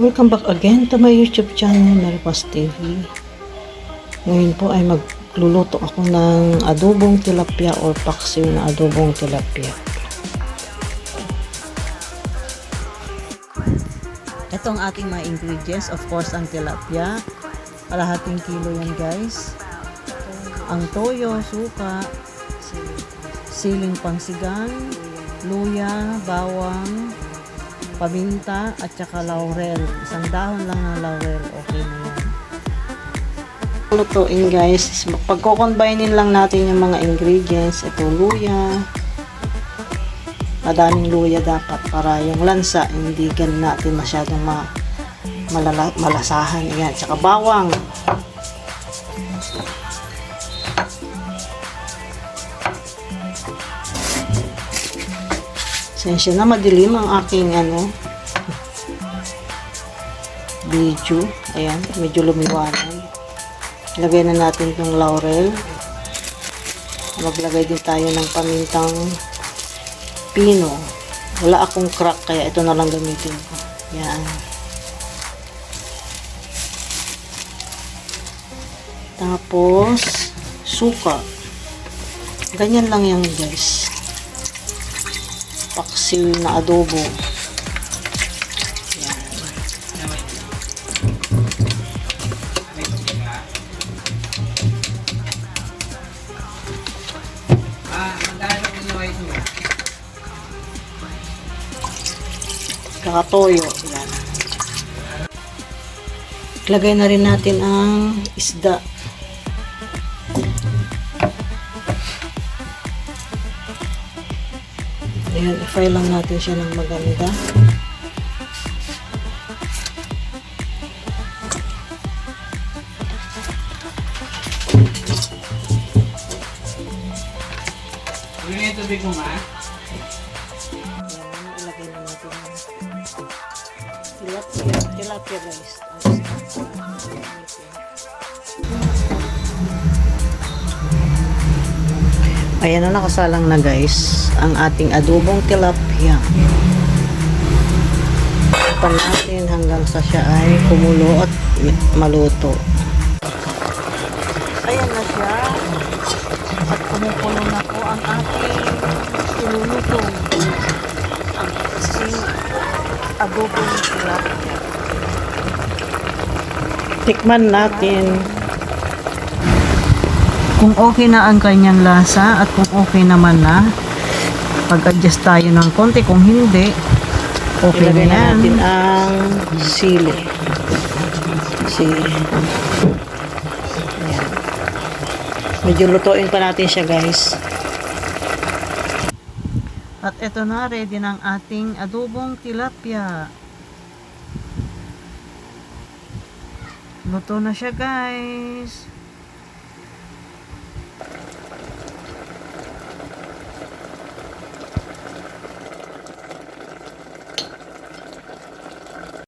Welcome back again to my YouTube channel, Maripas TV. Ngayon po ay magluluto ako ng adobong tilapia or paksiw na adobong tilapia. Ito ang ating mga ingredients. Of course, ang tilapia. Kalahating kilo yan guys. Ang toyo, suka, siling pangsigang, luya, bawang, paminta, at saka laurel. Isang dahon lang ng laurel, okay na yan. Lutuin guys, pagko-combinein lang natin yung mga ingredients. Ito luya, madaming luya dapat para yung lansa hindi ganun natin masyadong ma malala, malasahan. Yan, tsaka bawang. Sensya na madilim ang aking ano video. Ayan, medyo lumiwanag. Lagay na natin itong laurel. Maglagay din tayo ng pamintang pino. Wala akong crack kaya ito na lang gamitin ko. Yan. Tapos, suka. Ganyan lang yan guys paksiw na adobo. Yan. Kakatoyo. Yan. Lagay na rin natin ang isda. Ayan, i-fry lang natin siya ng maganda. Ano yung tubig mo, ma? Ayan, ilagay na natin tilapia, tilapia guys. Ayan na nakasalang na guys ang ating adobong tilapia. Tapan natin hanggang sa siya ay kumulo at maluto. Ayan na siya. At kumukulo na po ang ating ilulutong ang kasing adobong tilapia. Tikman natin kung okay na ang kanyang lasa at kung okay naman na pag-adjust tayo ng konti. Kung hindi okay na yan. natin ang sili. Sili Ayan. medyo lutuin pa natin siya guys. At eto na ready ng ating adobong tilapia. Luto na siya guys